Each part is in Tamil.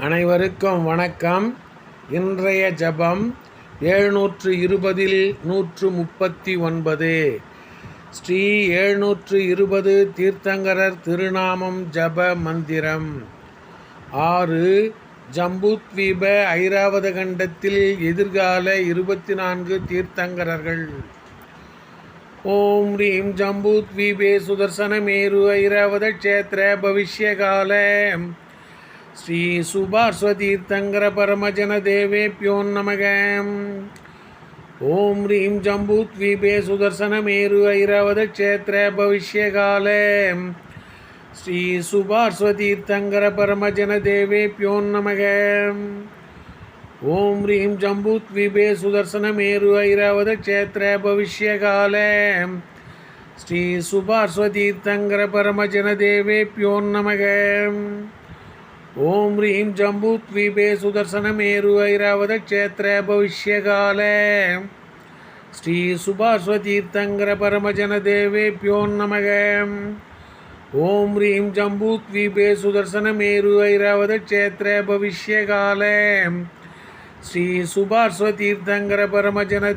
அனைவருக்கும் வணக்கம். இன்றைய ஜபம் எழுநூற்று இருபதில் நூற்று முப்பத்தி ஒன்பது ஸ்ரீ எழுநூற்று இருபது தீர்த்தங்கரர் திருநாமம் ஜப மந்திரம். ஆறு ஜம்பூத்வீப ஐராவத கண்டத்தில் எதிர்கால இருபத்தி நான்கு தீர்த்தங்கரர்கள். ஓம் ரீம் ஜம்பூத்வீபே சுதர்சனமேரு ஐராவத க்ஷேத்திர பவிஷ்யகால. ஸ்ரீ சுபாஸ்வதீர்த்தங்கர பரமஜன தேவேப்பியோன் நமக. ஓம் ரீம் ஜம்பூத்வீபே சுதர்சனமேரு ஐராவத க்ஷேத்திர பவிஷ்யகால. ஸ்ரீ சுபாஸ்வதீர்த்தங்கர பரமஜன தேவேப்பியோன் நமக. ஓம் ரீம் ஜம்பூத்வீபே சுதர்சனமேரு ஐராவத க்ஷேத்திர பவிஷ்யகால. ஸ்ரீ சுபாஸ்வதீர்த்தங்கர பரமஜன தேவேப்பியோன் நமக. ஓம் ரீம் ஜம்பூத்வீபே சுதர்சனமேரு ஐராவத க்ஷேத்திர பவிஷ்யகால. ஸ்ரீ சுபாஸ்வதீர்த்தங்கர பரமஜன தேவேப்யோ நமக. ஓம் ரீம் ஜம்பூத்வீபே சுதர்சனமேரு ஐராவத க்ஷேத்திர பவிஷ்யகால. ஸ்ரீ சுபாஸ்வதீர்த்தங்கர பரமஜன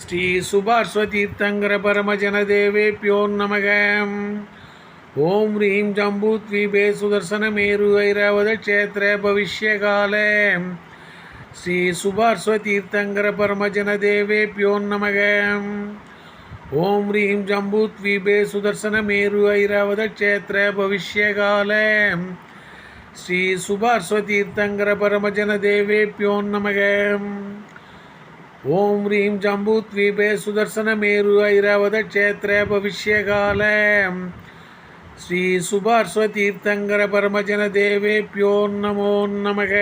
ஸ்ரீ சுபாஸ்வதீர்த்தங்கர பரமஜன தேவேப்யோ நமக. ஓம் ரீம் ஜம்பூத்வீபே சுதர்சனமேரு ஐராவத க்ஷேத்திர பவிஷ்யகால. ஸ்ரீ சுபாஸ்வதீர்த்தங்கர பரமஜன தேவேப்யோ நமக. ஓம் ரீம் ஜம்பூத்வீபே சுதர்சனமேரு ஐராவத க்ஷேத்திர பவிஷ்யகால. ஸ்ரீ சுபாஸ்வதீர்த்தங்கர பரமஜன தேவேப்யோ நமக. ஓம் ரீம் ஜம்பூத்வீபே சுதர்சனமேரு ஐராவத க்ஷேத்திர பவிஷ்யகால. ஸ்ரீ சுபார்ஸ்வ தீர்த்தங்கர பரமஜன தேவேப்யோ நமோ நமக.